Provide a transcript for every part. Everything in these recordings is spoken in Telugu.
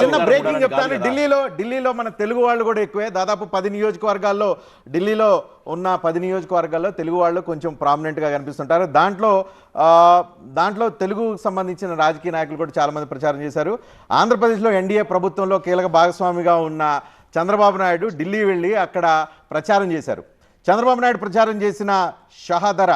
చిన్న బ్రేకింగ్ ఢిల్లీలో చెప్తాను. ఢిల్లీలో ఢిల్లీలో మన తెలుగు వాళ్ళు కూడా ఎక్కువే. దాదాపు పది నియోజకవర్గాల్లో ఢిల్లీలో ఉన్న పది నియోజకవర్గాల్లో తెలుగు వాళ్ళు కొంచెం ప్రామినెంట్గా కనిపిస్తుంటారు. దాంట్లో దాంట్లో తెలుగు సంబంధించిన రాజకీయ నాయకులు కూడా చాలా మంది ప్రచారం చేశారు. ఆంధ్రప్రదేశ్లో ఎన్డీఏ ప్రభుత్వంలో కీలక భాగస్వామిగా ఉన్న చంద్రబాబు నాయుడు ఢిల్లీ వెళ్ళి అక్కడ ప్రచారం చేశారు. చంద్రబాబు నాయుడు ప్రచారం చేసిన షహదర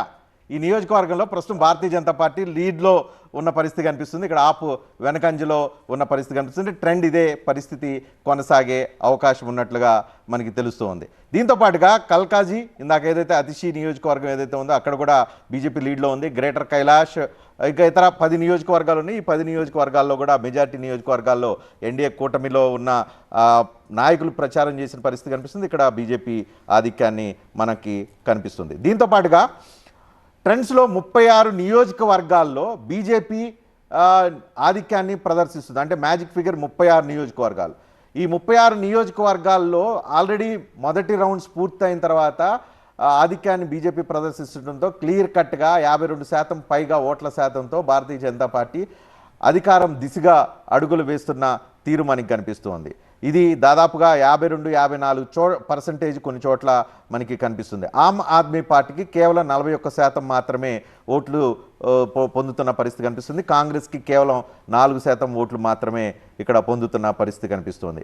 ఈ నియోజకవర్గంలో ప్రస్తుతం భారతీయ జనతా పార్టీ లీడ్లో ఉన్న పరిస్థితి కనిపిస్తుంది. ఇక్కడ ఆపు వెనకంజలో ఉన్న పరిస్థితి కనిపిస్తుంది. ట్రెండ్ ఇదే పరిస్థితి కొనసాగే అవకాశం ఉన్నట్లుగా మనకి తెలుస్తుంది. దీంతో పాటుగా కల్కాజీ ఇందాక ఏదైతే అతిశీ నియోజకవర్గం ఏదైతే ఉందో అక్కడ కూడా బీజేపీ లీడ్లో ఉంది. గ్రేటర్ కైలాష్ ఇంకా ఇతర పది నియోజకవర్గాలు ఉన్నాయి. ఈ పది నియోజకవర్గాల్లో కూడా మెజార్టీ నియోజకవర్గాల్లో ఎన్డీఏ కూటమిలో ఉన్న నాయకులు ప్రచారం చేసిన పరిస్థితి కనిపిస్తుంది. ఇక్కడ బీజేపీ ఆధిక్యాన్ని మనకి కనిపిస్తుంది. దీంతో పాటుగా ట్రెండ్స్లో ముప్పై ఆరు నియోజకవర్గాల్లో బీజేపీ ఆధిక్యాన్ని ప్రదర్శిస్తుంది. అంటే మ్యాజిక్ ఫిగర్ ముప్పై ఆరు నియోజకవర్గాలు. ఈ ముప్పై ఆరు నియోజకవర్గాల్లో ఆల్రెడీ మొదటి రౌండ్స్ పూర్తయిన తర్వాత ఆధిక్యాన్ని బీజేపీ ప్రదర్శిస్తుండటంతో క్లియర్ కట్గా యాభై రెండు శాతం పైగా ఓట్ల శాతంతో భారతీయ జనతా పార్టీ అధికారం దిశగా అడుగులు వేస్తున్న తీరు మనకి కనిపిస్తోంది. ఇది దాదాపుగా యాభై రెండు యాభై నాలుగు చో పర్సంటేజ్ కొన్ని చోట్ల మనకి కనిపిస్తుంది. ఆమ్ ఆద్మీ పార్టీకి కేవలం నలభై ఒక్క శాతం మాత్రమే ఓట్లు పొ- పొందుతున్న పరిస్థితి కనిపిస్తుంది. కాంగ్రెస్కి కేవలం నాలుగు శాతం ఓట్లు మాత్రమే ఇక్కడ పొందుతున్న పరిస్థితి కనిపిస్తుంది.